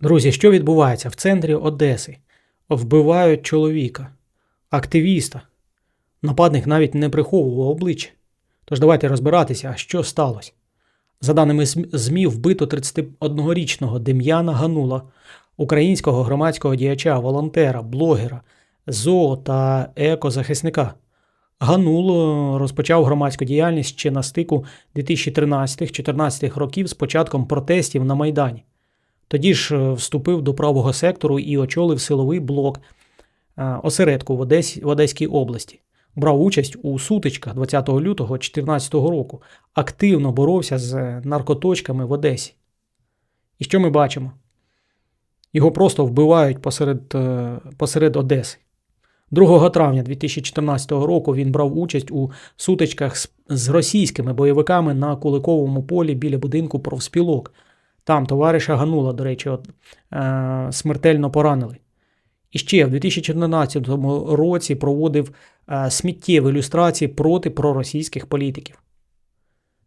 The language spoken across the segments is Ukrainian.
Друзі, що відбувається в центрі Одеси? Вбивають чоловіка, активіста. Нападник навіть не приховував обличчя. Тож давайте розбиратися, що сталося. За даними ЗМІ, вбито 31-річного Дем'яна Ганула, українського громадського діяча, волонтера, блогера, зоо та екозахисника. Ганул розпочав громадську діяльність ще на стику 2013-14 років з початком протестів на Майдані. Тоді ж е, вступив до правого сектору і очолив силовий блок е, осередку в, Одесі, в Одеській області. Брав участь у сутичках 20 лютого 2014 року, активно боровся з наркоточками в Одесі. І що ми бачимо? Його просто вбивають посеред, е, посеред Одеси. 2 травня 2014 року він брав участь у сутичках з, з російськими бойовиками на Куликовому полі біля будинку профспілок. Там товариша Ганула, до речі, от, е, смертельно поранили. І ще в 2014 році проводив е, сміттєві ілюстрації проти проросійських політиків.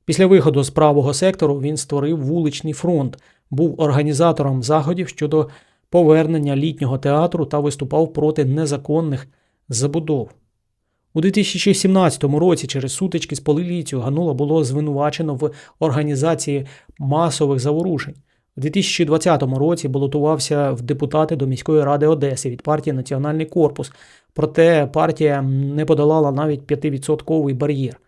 Після виходу з правого сектору він створив вуличний фронт, був організатором заходів щодо повернення літнього театру та виступав проти незаконних забудов. У 2017 році через сутички з поліцією Ганула було звинувачено в організації масових заворушень. У 2020 році балотувався в депутати до міської ради Одеси від партії Національний корпус, проте партія не подолала навіть 5% бар'єр.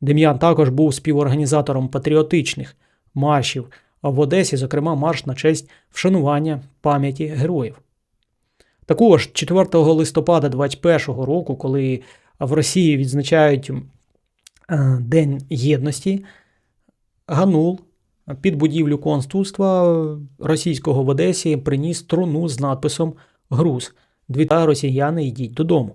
Дем'ян також був співорганізатором патріотичних маршів в Одесі, зокрема марш на честь вшанування пам'яті героїв. Також 4 листопада 2021 року, коли в Росії відзначають е, День єдності, Ганул під будівлю консульства російського в Одесі приніс труну з надписом Груз. Дві та росіяни йдіть додому.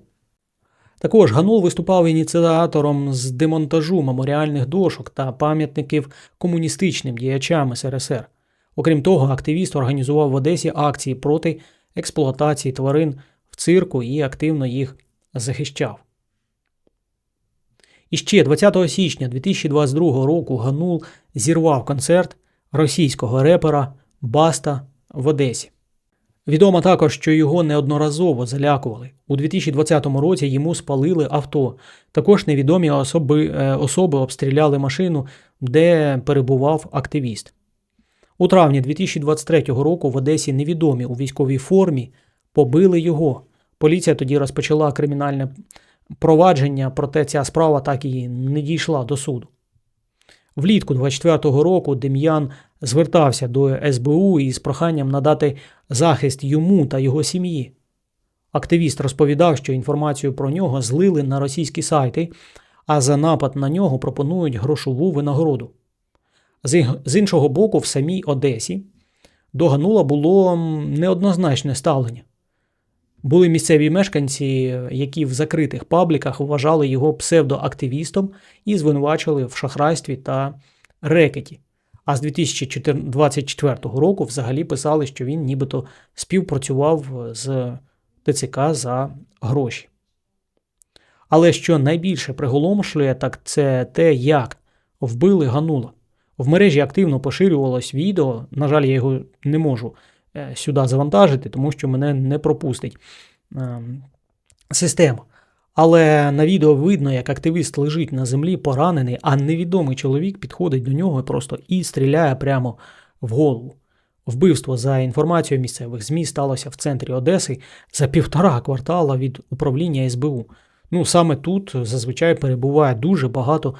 Також Ганул виступав ініціатором з демонтажу меморіальних дошок та пам'ятників комуністичним діячам СРСР. Окрім того, активіст організував в Одесі акції проти експлуатації тварин в цирку і активно їх захищав. І ще 20 січня 2022 року Ганул зірвав концерт російського репера Баста в Одесі. Відомо також, що його неодноразово залякували. У 2020 році йому спалили авто. Також невідомі особи, е, особи обстріляли машину, де перебував активіст. У травні 2023 року в Одесі невідомі у військовій формі побили його. Поліція тоді розпочала кримінальне провадження, проте ця справа так і не дійшла до суду. Влітку 24-го року Дем'ян звертався до СБУ із проханням надати захист йому та його сім'ї. Активіст розповідав, що інформацію про нього злили на російські сайти, а за напад на нього пропонують грошову винагороду. З іншого боку, в самій Одесі до Ганула було неоднозначне ставлення. Були місцеві мешканці, які в закритих пабліках вважали його псевдоактивістом і звинувачували в шахрайстві та рекеті. А з 2024 року взагалі писали, що він нібито співпрацював з ТЦК за гроші. Але що найбільше приголомшлює, так це те, як вбили Ганула. В мережі активно поширювалось відео. На жаль, я його не можу сюди завантажити, тому що мене не пропустить ем, система. Але на відео видно, як активіст лежить на землі, поранений, а невідомий чоловік підходить до нього просто і стріляє прямо в голову. Вбивство за інформацією місцевих ЗМІ сталося в центрі Одеси за півтора квартала від управління СБУ. Ну саме тут зазвичай перебуває дуже багато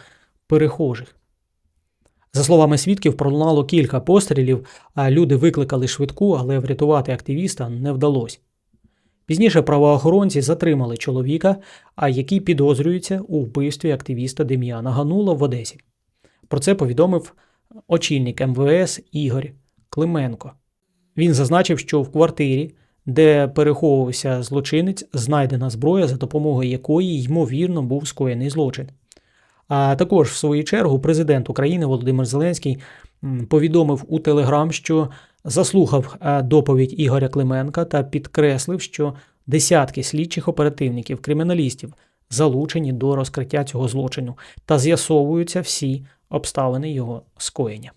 перехожих. За словами свідків, пролунало кілька пострілів, а люди викликали швидку, але врятувати активіста не вдалося. Пізніше правоохоронці затримали чоловіка, а який підозрюється у вбивстві активіста Дем'яна Ганула в Одесі. Про це повідомив очільник МВС Ігор Клименко. Він зазначив, що в квартирі, де переховувався злочинець, знайдена зброя, за допомогою якої, ймовірно, був скоєний злочин. А також, в свою чергу, президент України Володимир Зеленський повідомив у Телеграм, що заслухав е, доповідь Ігоря Клименка та підкреслив, що десятки слідчих оперативників, криміналістів залучені до розкриття цього злочину та з'ясовуються всі обставини його скоєння.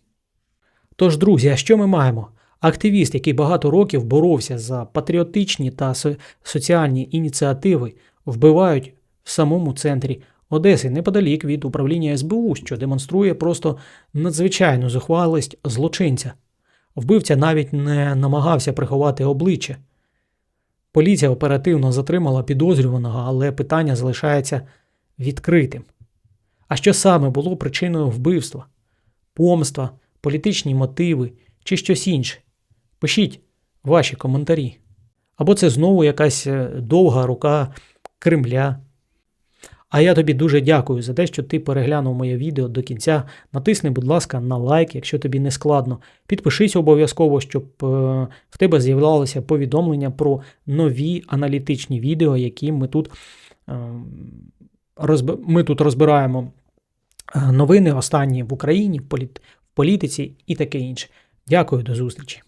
Тож, друзі, а що ми маємо? Активіст, який багато років боровся за патріотичні та со- соціальні ініціативи, вбивають в самому центрі Одеси, неподалік від управління СБУ, що демонструє просто надзвичайну зухвалість злочинця. Вбивця навіть не намагався приховати обличчя. Поліція оперативно затримала підозрюваного, але питання залишається відкритим. А що саме було причиною вбивства? Помста, політичні мотиви чи щось інше? Пишіть ваші коментарі. Або це знову якась е, довга рука Кремля. А я тобі дуже дякую за те, що ти переглянув моє відео до кінця. Натисни, будь ласка, на лайк, якщо тобі не складно. Підпишись обов'язково, щоб е, в тебе з'являлося повідомлення про нові аналітичні відео, які ми тут, е, ми тут розбираємо е, новини останні в Україні, в політиці і таке інше. Дякую, до зустрічі.